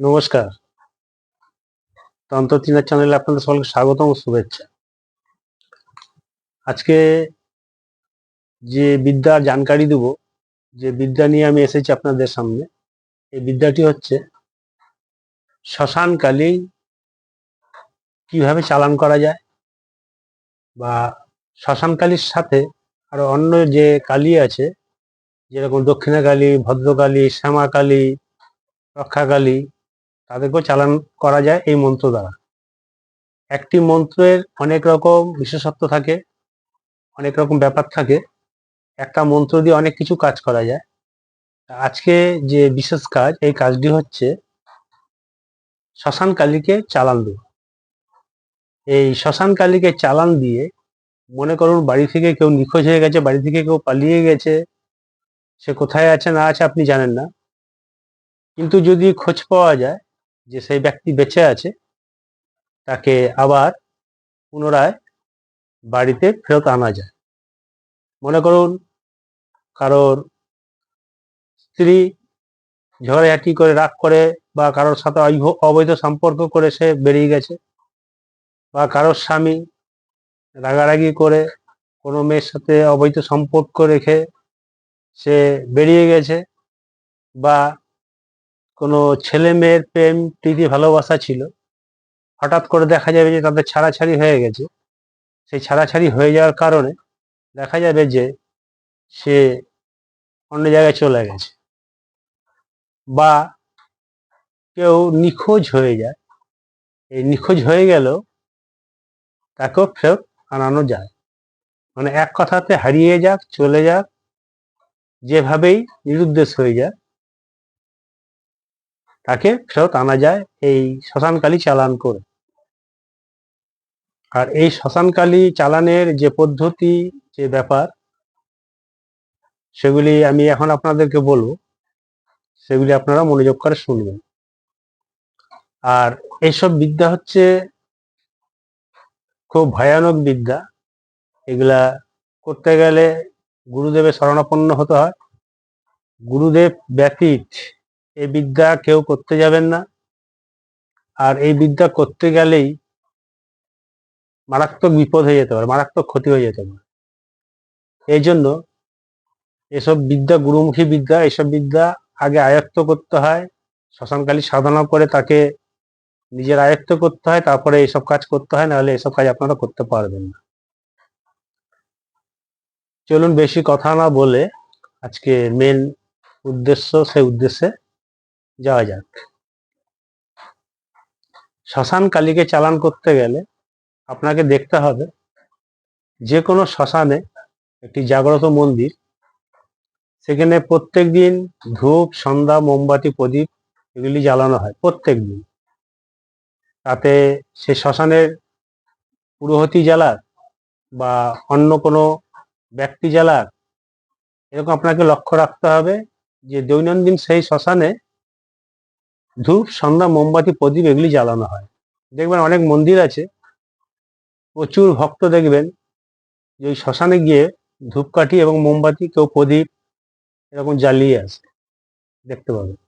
নমস্কার। তন্ত্র তিনার চ্যানেলে আপনাদের সকলকে স্বাগতম ও শুভেচ্ছা। আজকে যে বিদ্যার জানকারি দেব, যে বিদ্যা নিয়ে আমি এসেছি আপনাদের সামনে, এই বিদ্যাটি হচ্ছে শ্মশান কালী কীভাবে চালান করা যায় বা শ্মশানকালীর সাথে আরও অন্য যে কালী আছে, যেরকম দক্ষিণা কালী ভদ্রকালী, শ্যামাকালী, রক্ষাকালী তাদেরকেও চালান করা যায় এই মন্ত্র দ্বারা। একটি মন্ত্রের অনেক রকম বিশেষত্ব থাকে, অনেক রকম ব্যাপার থাকে। একটা মন্ত্র দিয়ে অনেক কিছু কাজ করা যায়। আজকে যে বিশেষ কাজ, এই কাজটি হচ্ছে শ্মশান কালীকে চালান দেওয়া। এই শ্মশান কালীকে চালান দিয়ে মনে করুন বাড়ি থেকে কেউ নিখোঁজ হয়ে গেছে, বাড়ি থেকে কেউ পালিয়ে গেছে, সে কোথায় আছে না আছে আপনি জানেন না। কিন্তু যদি খোঁজ পাওয়া যায় যে সেই ব্যক্তি বেঁচে আছে, তাকে আবার পুনরায় বাড়িতে ফেরত আনা যায়। মনে করুন, কারোর স্ত্রী ঝগড়াঝাটি করে, রাগ করে, বা কারোর সাথে অবৈধ সম্পর্ক করে সে বেরিয়ে গেছে, বা কারোর স্বামী রাগারাগি করে কোনো মেয়ের সাথে অবৈধ সম্পর্ক রেখে সে বেরিয়ে গেছে, বা কোনো ছেলে মেয়ের প্রেম, প্রীতি, ভালোবাসা ছিল। হঠাৎ করে দেখা যাবে যে তাদের ছাড়াছাড়ি হয়ে গেছে। সেই ছাড়াছাড়ি হয়ে যাওয়ার কারণে দেখা যাবে যে সে অন্য জায়গায় চলে গেছে। বা কেউ নিখোঁজ হয়ে যায়। এই নিখোঁজ হয়ে গেলেও তাকেও ফেরত আনানো যায়। মানে এক কথাতে হারিয়ে যাক, চলে যাক, যেভাবেই নিরুদ্দেশ হয়ে যায় তাকে ফেরত আনা যায় এই শ্মশানকালী চালান করে। আর এই শ্মশানকালী চালানের যে পদ্ধতি, যে ব্যাপার, সেগুলি আমি এখন আপনাদেরকে বলব। সেগুলি আপনারা মনোযোগ করে শুনবেন। আর এইসব বিদ্যা হচ্ছে খুব ভয়ানক বিদ্যা। এগুলা করতে গেলে গুরুদেবের শরণাপন্ন হতে হয়। গুরুদেব ব্যতীত এই বিদ্যা কেউ করতে যাবেন না। আর এই বিদ্যা করতে গেলেই মারাত্মক বিপদ হয়ে যেতে পারে, মারাত্মক ক্ষতি হয়ে যেতে পারে। এই জন্য এসব বিদ্যা, গুরুমুখী বিদ্যা, এসব বিদ্যা আগে আয়ত্ত করতে হয় শ্মশানকালী সাধনা করে তাকে নিজের আয়ত্ত করতে হয়, তারপরে এইসব কাজ করতে হয়, নাহলে এসব কাজ আপনারা করতে পারবেন না। চলুন বেশি কথা না বলে আজকে মেন উদ্দেশ্য সেই উদ্দেশ্যে যাওয়া যাক। শ্মশান কালীকে চালান করতে গেলে আপনাকে দেখতে হবে যে কোনো শ্মশানে একটি জাগ্রত মন্দির, সেখানে প্রত্যেক দিন ধূপ, সন্ধ্যা, মোমবাতি, প্রদীপ এগুলি জ্বালানো হয় প্রত্যেক দিন। তাতে সে শ্মশানের পুরোহতি জ্বালাক বা অন্য কোনো ব্যক্তি জ্বালাক এরকম আপনাকে লক্ষ্য রাখতে হবে যে দৈনন্দিন সেই শ্মশানে ধূপ, সন্ধ্যা, মোমবাতি প্রদীপ এগুলি জ্বালানো হয়। দেখবেন অনেক মন্দির আছে, প্রচুর ভক্ত দেখবেন যে ওই শ্মশানে গিয়ে ধূপকাঠি এবং মোমবাতি, কেউ প্রদীপ এরকম জ্বালিয়ে আসে, দেখতে পাবেন।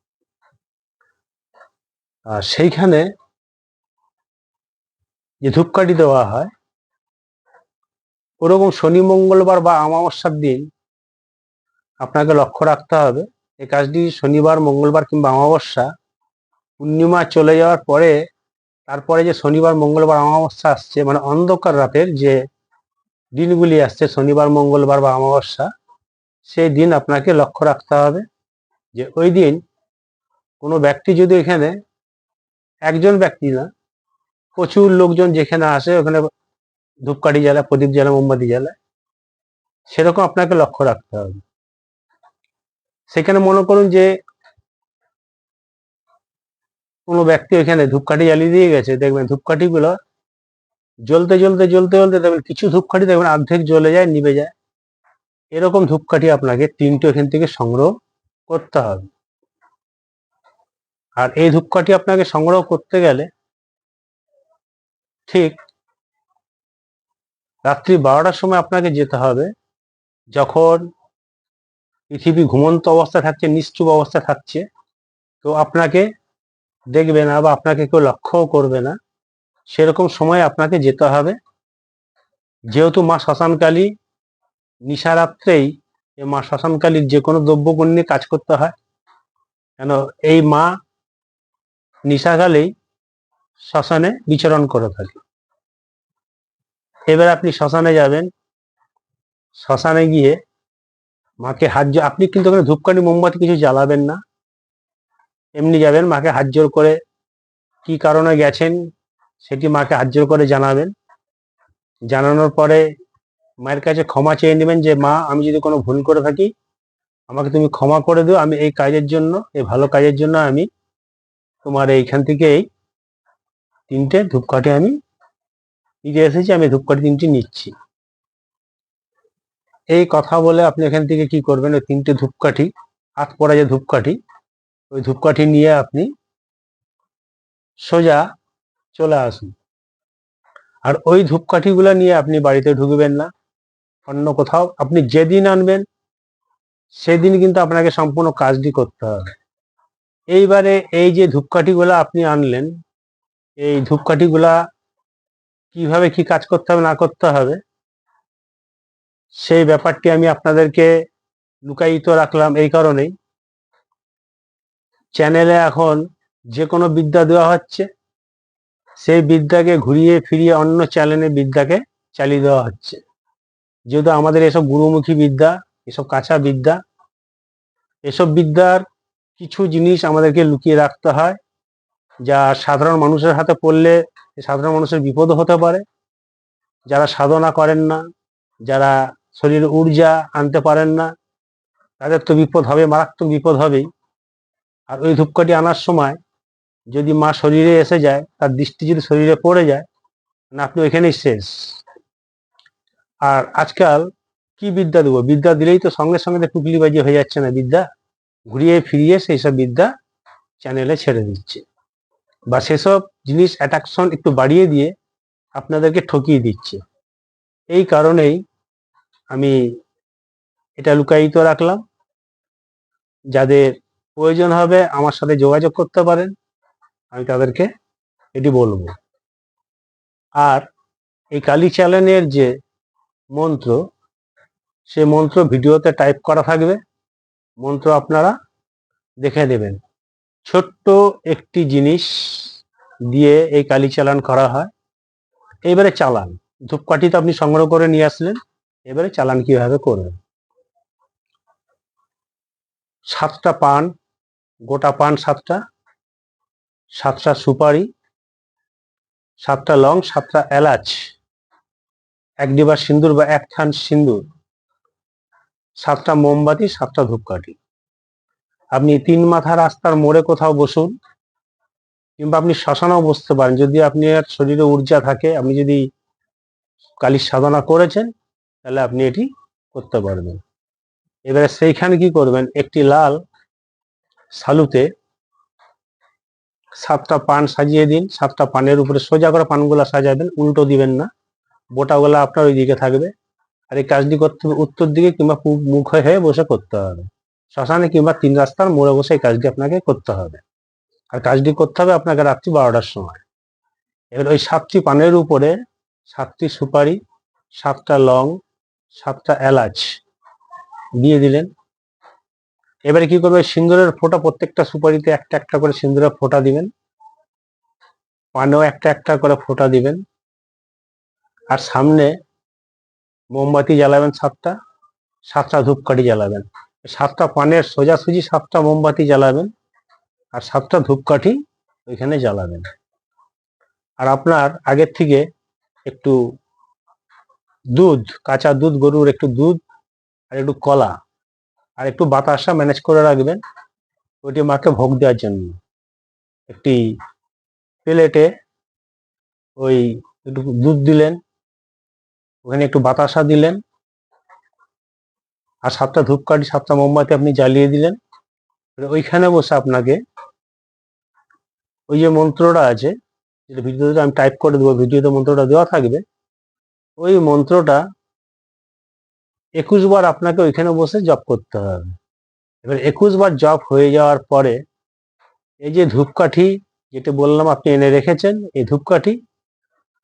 আর সেইখানে যে ধূপকাঠি দেওয়া হয়, ওরকম শনি, মঙ্গলবার বা অমাবস্যার দিন আপনাকে লক্ষ্য রাখতে হবে। এই কাজটি শনিবার, মঙ্গলবার কিংবা অমাবস্যা পূর্ণিমা চলে যাওয়ার পরে তারপরে যে শনিবার, মঙ্গলবার, অমাবস্যা আসছে মানে অন্ধকার রাতের যে দিনগুলি আসছে, শনিবার, মঙ্গলবার বা অমাবস্যা, সেই দিন আপনাকে লক্ষ্য রাখতে হবে যে ওই দিন কোনো ব্যক্তি যদি এখানে, একজন ব্যক্তি না, প্রচুর লোকজন যেখানে আসে, ওখানে ধূপকাঠি জ্বালায় প্রদীপ জ্বালায় মোমবাতি জ্বালায় সেরকম আপনাকে লক্ষ্য রাখতে হবে। সেখানে মনে করুন যে কোনো ব্যক্তি ওইখানে ধূপকাঠি জ্বালিয়ে দিয়ে গেছে, দেখবেন ধূপকাঠি গুলো জ্বলতে জ্বলতে জ্বলতে জ্বলতে দেখবেন কিছু ধূপকাঠি দেখবেন অর্ধেক জ্বলে যায়, নিভে যায়। এরকম ধূপকাঠি আপনাকে তিনটে এখান থেকে সংগ্রহ করতে হবে। আর এই ধূপকাঠি আপনাকে সংগ্রহ করতে গেলে ঠিক রাত্রি বারোটার সময় আপনাকে যেতে হবে, যখন পৃথিবী ঘুমন্ত অবস্থা থাকছে, নিশ্চুপ অবস্থা থাকছে, তো আপনাকে দেখবে না বা আপনাকে কেউ লক্ষ্যও করবে না। সেরকম সময় আপনাকে যেতে হবে। যেহেতু মা শ্মশানকালী নিশারাত্রেই মা শ্মশানকালীর যে কোনো দ্রব্যগুণ নিয়ে কাজ করতে হয়, কেন এই মা নিশাকালেই শ্মশানে বিচরণ করে থাকে। এবার আপনি শ্মশানে যাবেন, শ্মশানে গিয়ে মাকে হাত আপনি কিন্তু ওখানে ধূপকাঠি, মোমবাতি কিছু জ্বালাবেন না। এমনি যাবেন, মাকে হাত করে কি কারণে গেছেন সেটি মাকে হাত করে জানাবেন। জানানোর পরে মায়ের কাছে ক্ষমা চেয়ে নেবেন যে, মা, আমি যদি কোনো ভুল করে থাকি, আমাকে তুমি ক্ষমা করে দিও, আমি এই কাজের জন্য, এই ভালো কাজের জন্য আমি তোমার এইখান থেকে এই তিনটে ধূপকাঠি আমি নিতে এসেছি, আমি ধূপকাঠি তিনটি নিচ্ছি। এই কথা বলে আপনি এখান থেকে কি করবেন? ওই তিনটে ধূপকাঠি, হাত পড়া যে ধূপকাঠি ওই ধূপকাঠি নিয়ে আপনি সোজা চলে আসুন। আর ওই ধূপকাঠিগুলো নিয়ে আপনি বাড়িতে ঢুকবেন না। অন্য কোথাও। আপনি যেদিন আনবেন, সেদিন কিন্তু আপনাকে সম্পূর্ণ কাজটি করতে হবে। এইবারে এই যে ধূপকাঠিগুলা আপনি আনলেন, এই ধূপকাঠিগুলা কীভাবে কি কাজ করতে হবে, না করতে হবে, সেই ব্যাপারটি আমি আপনাদেরকে লুকায়িত রাখলাম এই কারণেই। চ্যানেলে এখন যে কোনো বিদ্যা দেওয়া হচ্ছে, সেই বিদ্যাকে ঘুরিয়ে ফিরিয়ে অন্য চ্যানেলে বিদ্যাকে চালিয়ে দেওয়া হচ্ছে। যেহেতু আমাদের এসব গুরুমুখী বিদ্যা, এসব কাঁচা বিদ্যা, এসব বিদ্যার কিছু জিনিস আমাদেরকে লুকিয়ে রাখতে হয়, যা সাধারণ মানুষের হাতে পড়লে সাধারণ মানুষের বিপদ হতে পারে। যারা সাধনা করেন না, যারা শরীরে ঊর্জা আনতে পারেন না, তাদের তো বিপদ হবে, মারাত্মক বিপদ হবেই। আর ওই ধূপকাঠি আনার সময় যদি মা শরীরে এসে যায়, তার দৃষ্টি যদি শরীরে পড়ে যায়, না আপনি ওইখানেই শেষ। আর আজকাল কি বিদ্যা দেবো? বিদ্যা দিলেই তো সঙ্গে সঙ্গে তো টুকলিবাজি হয়ে যাচ্ছে না বিদ্যা। ঘুরিয়ে ফিরিয়ে সেই সব বিদ্যা চ্যানেলে ছেড়ে দিচ্ছে। বা সেসব জিনিস অ্যাট্রাকশন একটু বাড়িয়ে দিয়ে আপনাদেরকে ঠকিয়ে দিচ্ছে। এই কারণেই আমি এটা লুকায়িত রাখলাম। যাদের প্রয়োজন হবে আমার সাথে যোগাযোগ করতে পারেন। আমি তাদেরকে এটি বলব। আর এই কালী চ্যানেলের যে মন্ত্র, সে মন্ত্র ভিডিওতে টাইপ করা থাকবে। মন্ত্র আপনারা দেখে নেবেন। ছোট্ট একটি জিনিস দিয়ে এই কালী চালান করা হয়। এবারে চালান। ধূপকাঠি তো আপনি সংগ্রহ করে নিয়ে আসলেন। এবারে চালান কীভাবে করবেন? সাতটা পান গোটা পান সাতটা সাতটা সুপারি, সাতটা লং, সাতটা এলাচ, এক ডিবার সিন্দুর বা এক থান সিন্দুর, সাতটা মোমবাতি, সাতটা ধূপকাঠি। আপনি তিন মাথা রাস্তার মোড়ে কোথাও বসুন, কিংবা আপনি শ্মশানেও বসতে পারেন। যদি আপনি শরীরে ঊর্জা থাকে, আপনি যদি কালীর সাধনা করেছেন, তাহলে আপনি এটি করতে পারবেন। এবারে সেইখানে কি করবেন? একটি লাল সালুতে সাতটা পান সাজিয়ে দিন, সাতটা পানের উপরে সোজা করে পানগুলা সাজাবেন, উল্টো দিবেন না। বোটাগুলা আপনার ওই দিকে থাকবে। আর এই কাজটি করতে হবে উত্তর দিকে কিংবা মুখ হয়ে বসে করতে হবে। শ্মশানে কিংবা তিন রাস্তার মোড়ে বসে এই কাজটি আপনাকে করতে হবে। আর কাজটি করতে হবে আপনাকে রাত্রি বারোটার সময়। এবার ওই সাতটি পানের উপরে সাতটি সুপারি, সাতটা লং, সাতটা এলাচ দিয়ে দিলেন। এবারে কি করবে? সিন্দুরের ফোঁটা, প্রত্যেকটা সুপারিতে একটা একটা করে সিন্দুরের ফোঁটা দিবেন। পানেও একটা একটা করে ফোঁটা দিবেন। আর সামনে মোমবাতি জ্বালাবেন সাতটা সাতটা ধূপকাঠি জ্বালাবেন। সাতটা পানের সোজাসুজি সাতটা মোমবাতি জ্বালাবেন আর সাতটা ধূপকাঠি ওইখানে জ্বালাবেন। আর আপনার আগের থেকে একটু দুধ, কাঁচা দুধ, গরুর একটু দুধ আর একটু কলা আর একটু বাতাসা ম্যানেজ করে রাখবেন। ওইটি মাকে ভোগ দেওয়ার জন্য। একটি প্লেটে ওই একটু দুধ দিলেন, ওখানে একটু বাতাসা দিলেন, আর সাতটা ধূপকাঠি, সাতটা মোমবাতি আপনি জ্বালিয়ে দিলেন। ওইখানে বসে আপনাকে ওই যে মন্ত্রটা আছে, যেটা ভিডিওতে আমি টাইপ করে দেবো, ভিডিওতে মন্ত্রটা দেওয়া থাকবে, ওই মন্ত্রটা একুশ বার আপনাকে ওইখানে বসে জব করতে হবে। এবার একুশ বার জব হয়ে যাওয়ার পরে এই যে ধূপকাঠি যেটা বললাম আপনি এনে রেখেছেন, এই ধূপকাঠি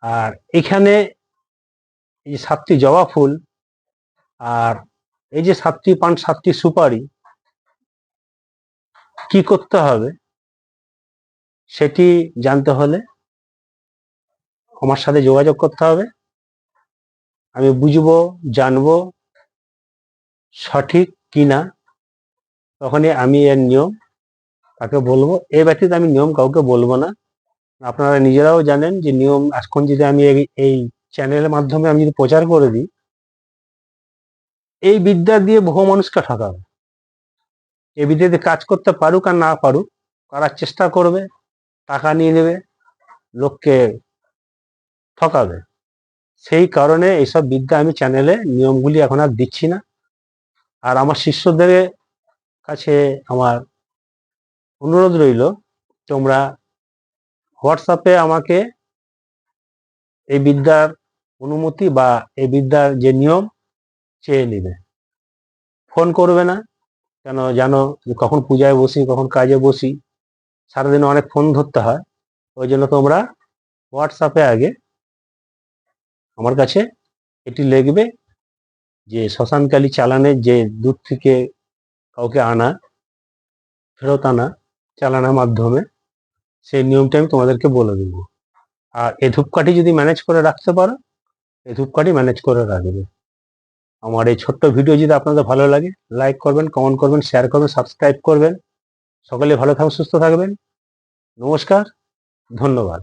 আর এখানে এই যে সাতটি জবা ফুল আর এই যে সাতটি পান, সাতটি সুপারি কি করতে হবে সেটি জানতে হলে আমার সাথে যোগাযোগ করতে হবে। আমি বুঝব, জানব সঠিক কিনা, তখনই আমি এর নিয়ম তাকে বলব? এ ব্যতীত আমি নিয়ম কাউকে বলব না। আপনারা নিজেরাও জানেন যে নিয়ম, এখন যদি আমি এই- চ্যানেলের মাধ্যমে আমি যদি প্রচার করে দিই, এই বিদ্যা দিয়ে বহু মানুষকে ঠকাবে। এই বিদ্যা দিয়ে কাজ করতে পারুক আর না পারুক, করার চেষ্টা করবে, টাকা নিয়ে নেবে, লোককে ঠকাবে। সেই কারণে এইসব বিদ্যা আমি চ্যানেলে নিয়মগুলি এখন আর দিচ্ছি না। আর আমার শিষ্যদের কাছে আমার অনুরোধ রইল, তোমরা হোয়াটসঅ্যাপে আমাকে এই বিদ্যার অনুমতি বা এই বিদ্যার যে নিয়ম চেয়ে নেবে। ফোন করবে না, কেন জানো কখন পূজায় বসি, কখন কাজে বসি, সারাদিন অনেক ফোন ধরতে হয়, ওই জন্য তোমরা হোয়াটসঅ্যাপে আগে আমার কাছে এটি লিখবে যে শ্মশানকালী চালানের যে দূর থেকে কাউকে আনা, ফেরত আনা চালানোর মাধ্যমে, সেই নিয়মটা আমি তোমাদেরকে বলে দেব। আর এ ধূপকাঠি যদি ম্যানেজ করে রাখতে পারো, এ ধূপকাঠি ম্যানেজ করে রাখবে। আমার এই ছোট্ট ভিডিও যদি আপনাদের ভালো লাগে লাইক করবেন কমেন্ট করবেন শেয়ার করবেন সাবস্ক্রাইব করবেন। সকলে ভালো থাকবেন, সুস্থ থাকবেন। নমস্কার, ধন্যবাদ।